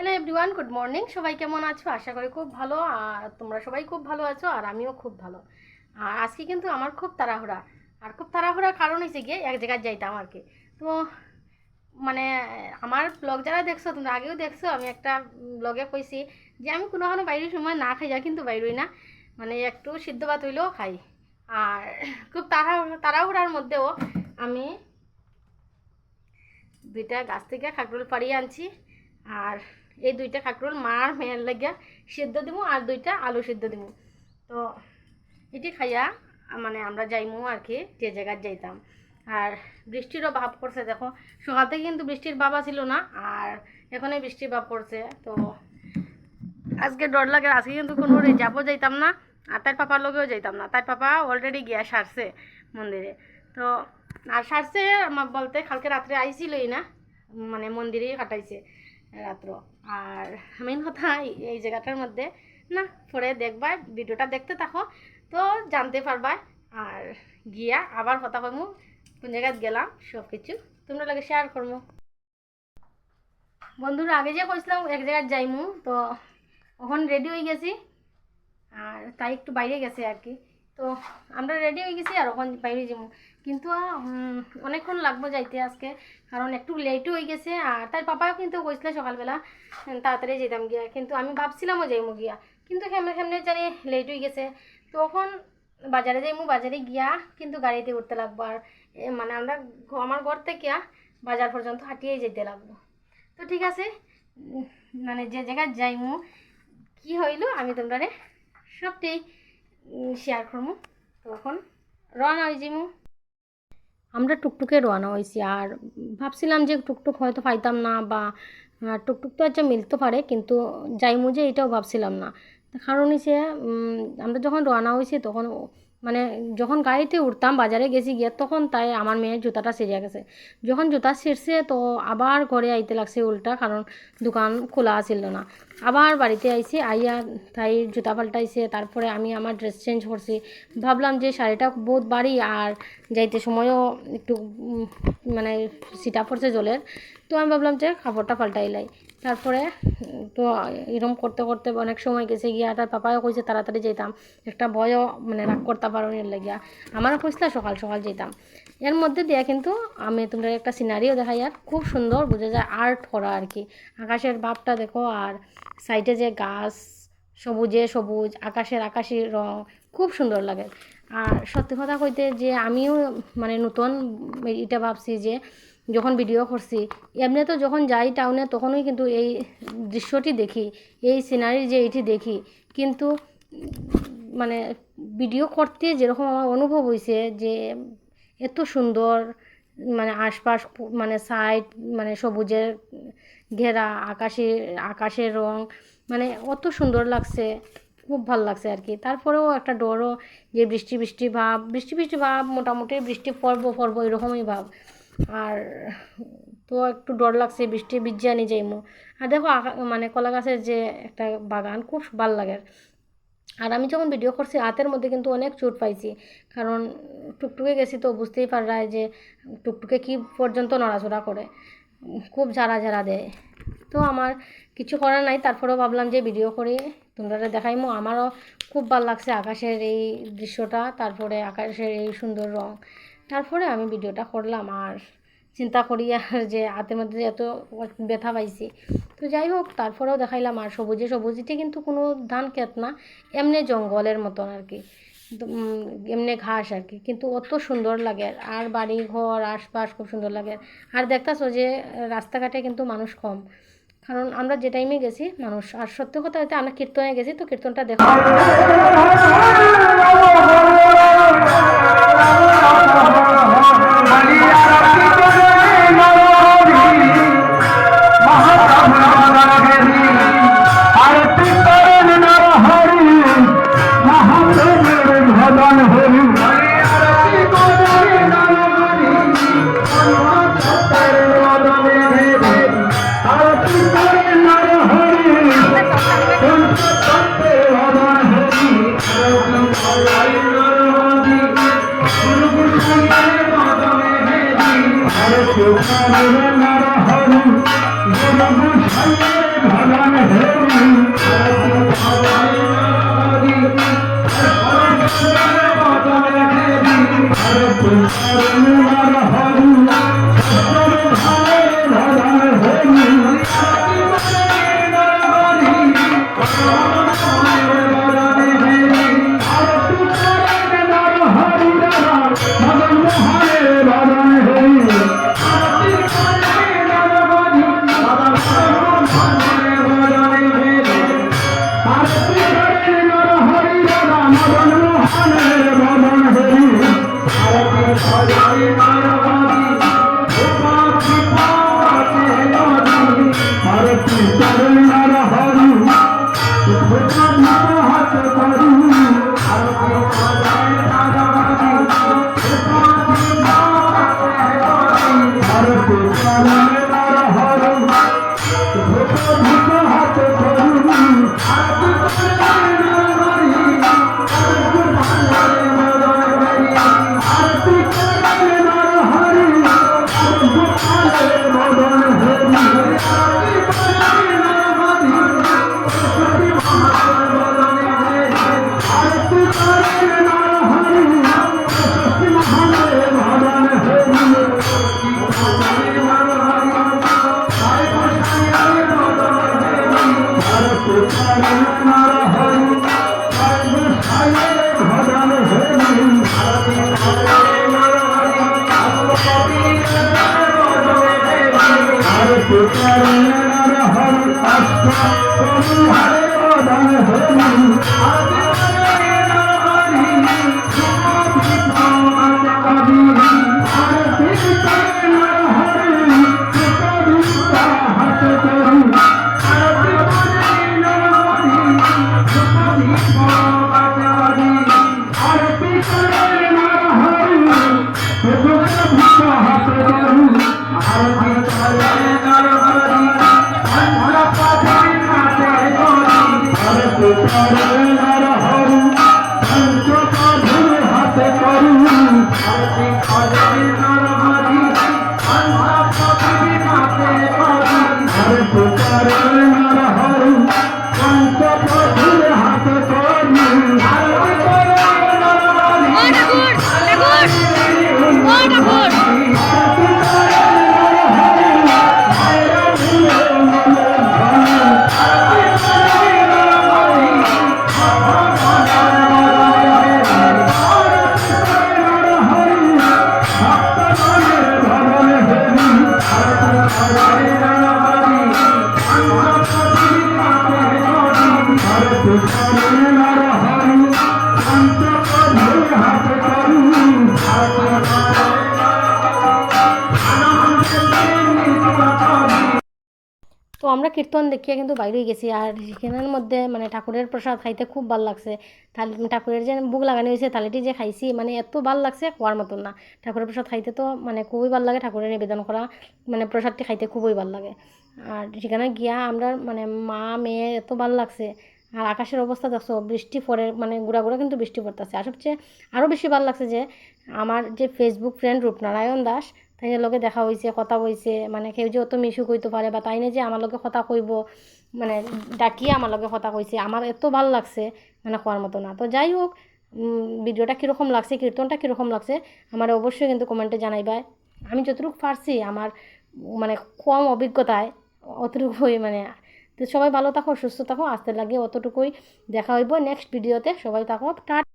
Hello everyone good morning সবাই কেমন আছো? আশা করি খুব ভালো। আর তোমরা সবাই খুব ভালো আছো আর আমিও খুব ভালো। আর আজকে কিন্তু আমার খুব তাড়াহুড়া। আর খুব তাড়াহুড়ার কারণ হয়েছে গিয়ে এক জায়গায় যাইতাম আর কি। তো মানে আমার ব্লগ যারা দেখছ, তোমরা আগেও দেখছ, আমি একটা ব্লগে কইছি যে আমি কোনো কোনো বাইরের সময় না খাই যা কিন্তু বাইরই না। মানে একটু সিদ্ধ ভাত হইলেও খাই। আর খুব তাড়া, তাড়াহুড়ার মধ্যেও আমি দুইটা গাছ থেকে কাঁকরোল পাড়িয়ে আনছি। আর এই দুইটা কাঁকরোল মার মেয়ের লাগিয়া সিদ্ধ দিব আর দুইটা আলু সিদ্ধ দিব তো এটি খাইয়া মানে আমরা যাইমু আর কি, যে জায়গায় যাইতাম। আর বৃষ্টিরও ভাব করছে দেখো। সকাল থেকে কিন্তু বৃষ্টির বাবা ছিল না, আর এখনই বৃষ্টির ভাব করছে তো আজকে ডর লাগে, আজকে কিন্তু কোনো যাব যাইতাম না, আর তার পাপার লগেও যাইতাম না। তার পাপা অলরেডি গিয়া সারছে মন্দিরে। তো আর সারছে আমার বলতে কালকে রাত্রে আইছিলই না মানে মন্দিরেই কাটাইছে। রাত্র। আর মেন কথা এই- জায়গাটার মধ্যে, না, পরে দেখবা, ভিডিওটা দেখতে থাকো, তো জানতে পারবা। আর গিয়া আবার কথা কমু কোন জায়গায় গেলাম সব কিছু তোমরা লাগে শেয়ার করব। বন্ধুরা, আগে যে কইছিলাম, এক জায়গায় যাইমু, তো এখন রেডি হয়ে গেছি। আর তাই একটু বাইরে গেছে আর কি। তো আমরা রেডি হয়ে গেছি আর ওখান বাইরে যাব কিন্তু অনেকক্ষণ লাগবো যাইতে আজকে, কারণ একটু লেটও হয়ে গেছে, আর তার পাপাও কিন্তু কইছিল সকালবেলা তাড়াতাড়ি যেতাম গিয়া। কিন্তু আমি ভাবছিলামও যাইমু গিয়া, কিন্তু কেমনে কেমনে জানি লেট হয়ে গেছে। তখন বাজারে যাইমু, বাজারে গিয়া কিন্তু গাড়িতে উঠতে লাগবো, আর মানে আমরা আমার ঘর থেকে বাজার পর্যন্ত হাঁটিয়েই যেতে লাগবো। তো ঠিক আছে মানে যে জায়গায় যাইমু, কি হইল আমি তোমরা সবটাই শেয়ার করব তখন রওনা হয়ে যাব আমরা টুকটুকে রওনা হয়েছি। আর ভাবছিলাম যে টুকটুক হয়তো পাইতাম না বা টুকটুক তো আচ্ছা মিলতে পারে, কিন্তু যাই যে এটাও ভাবছিলাম না। কারণ হচ্ছে আমরা যখন রওনা হয়েছি তখন মানে যখন গাড়িতে উঠতাম, বাজারে গেছি গিয়ে, তখন তাই আমার মেয়ের জুতাটা ছিঁড়ে গেছে। যখন জুতা ছিঁড়ছে, তো আবার ঘরে আইতে লাগছে উল্টা, কারণ দোকান খোলা ছিল না। আবার বাড়িতে আইছি, আইয়া তাই জুতা পাল্টাইছে, তারপরে আমি আমার ড্রেস চেঞ্জ করছি। ভাবলাম যে শাড়িটা বহুত বাড়ি, আর যাইতে সময়ও একটু মানে সিটা পড়ছে জলের। তো আমি ভাবলাম যে কাপড়টা পাল্টাইলাই তারপরে, তো এরকম করতে করতে অনেক সময় গেছে গিয়া, তার পাপাও কইছে তাড়াতাড়ি যেতাম একটা ভয়ও মানে রাগ করতে পারো এর লাগিয়া। আমারও কইছিল সকাল সকাল যেতাম এর মধ্যে দিয়া কিন্তু আমি তোমরা একটা সিনারিও দেখাই আর খুব সুন্দর বোঝা যায় আর্ট করা আর কি। আকাশের ভাবটা দেখো আর সাইডে যে গাছ, সবুজে সবুজ, আকাশের আকাশি রং, খুব সুন্দর লাগে। আর সত্যি কথা কইতে যে আমিও মানে নতুন এটা ভাবছি যে যখন ভিডিও করছি, এমনি তো যখন যাই টাউনে তখনই কিন্তু এই দৃশ্যটি দেখি, এই সিনারি যে এইটি দেখি। কিন্তু মানে ভিডিও করতে যেরকম আমার অনুভব হয়েছে যে, এত সুন্দর মানে আশপাশ মানে সাইড মানে সবুজের ঘেরা, আকাশে, আকাশের রং মানে অত সুন্দর লাগছে, খুব ভালো লাগছে আর কি তারপরেও একটা ডরও যে বৃষ্টি বৃষ্টি ভাব, বৃষ্টি বৃষ্টি ভাব, মোটামুটি বৃষ্টি পর্ব পর্ব, এরকমই ভাব। আর তো একটু ডর লাগছে, বৃষ্টি বিজ্ঞানি যাইমো। আর দেখো মানে কলা গাছের যে একটা বাগান, খুব ভালো লাগে। আর আমি যখন ভিডিও করছি, হাতের মধ্যে কিন্তু অনেক চোট পাইছি। কারণ টুকটুকে গেছি তো বুঝতেই পারা যে টুকটুকে কি পর্যন্ত নড়াচড়া করে। খুব ঝাড়া ঝাড়া দেয়। তো আমার কিছু করার নাই, তারপরেও ভাবলাম যে ভিডিও করে তোমরা দেখাইমো। আমারও খুব ভালো লাগছে আকাশের এই দৃশ্যটা, তারপরে আকাশের এই সুন্দর রং। তারপরে আমি ভিডিওটা করলাম আর চিন্তা করি আর যে হাতের মধ্যে এত ব্যথা পাইছি। তো যাই হোক, তারপরেও দেখাইলাম আর সবুজে সবুজিটি কিন্তু কোনো ধান ক্ষেত না, এমনি জঙ্গলের মতন আর কি। এমনি ঘাস আর কি। কিন্তু অত সুন্দর লাগে আর বাড়ি ঘর আশপাশ খুব সুন্দর লাগে। আর দেখতেছো যে রাস্তাঘাটে কিন্তু মানুষ কম। কারণ আমরা যে টাইমে গেছি, মানুষ, আর সত্য কথা হয়তো আমরা কীর্তনে গেছি, তো কীর্তনটা দেখো। হরি করুণার হরি আস্ত প্রভু Hare Krishna কীর্তন দেখিয়ে কিন্তু বাইরে গেছি। আর সেখানের মধ্যে মানে ঠাকুরের প্রসাদ খাইতে খুব ভালো লাগছে। থালি ঠাকুরের যে বুক লাগানো হয়েছে থালিটি যে খাইছি মানে এত ভালো লাগছে খোয়ার মতন না। ঠাকুরের প্রসাদ খাইতে তো মানে খুবই ভালো লাগে, ঠাকুরের নিবেদন করা মানে প্রসাদটি খাইতে খুবই ভালো লাগে। আর সেখানে গিয়া আমরা মানে মা, মেয়ে, এত ভালো লাগছে। আর আকাশের অবস্থা দেখছ, বৃষ্টি পরে মানে গুড়া গুড়া কিন্তু বৃষ্টি পড়তেছে। আর সবচেয়ে আরও বেশি ভালো লাগছে যে, আমার যে ফেসবুক ফ্রেন্ড রূপনারায়ণ দাস তাই লগে দেখা হয়েছে কথা হয়েছে মানে কেউ যে অত মিশু কইতে পারে বা তাইনে যে আমার লগে কথা কইব মানে ডাকিয়ে আমার লগে কথা কইছে, আমার এত ভালো লাগছে মানে কোয়ার মতো না। তো যাই হোক ভিডিওটা কীরকম লাগছে, কীর্তনটা কীরকম লাগছে, আমার অবশ্যই কিন্তু কমেন্টে জানাইবা। আমি যতটুকু পারছি আমার মানে কম অভিজ্ঞতায় অতটুকুই মানে তো সবাই ভালো থাকো, সুস্থ থাকো আসতে লাগে অতটুকুই দেখা হইব। নেক্সট ভিডিওতে সবাই থাকো টাটা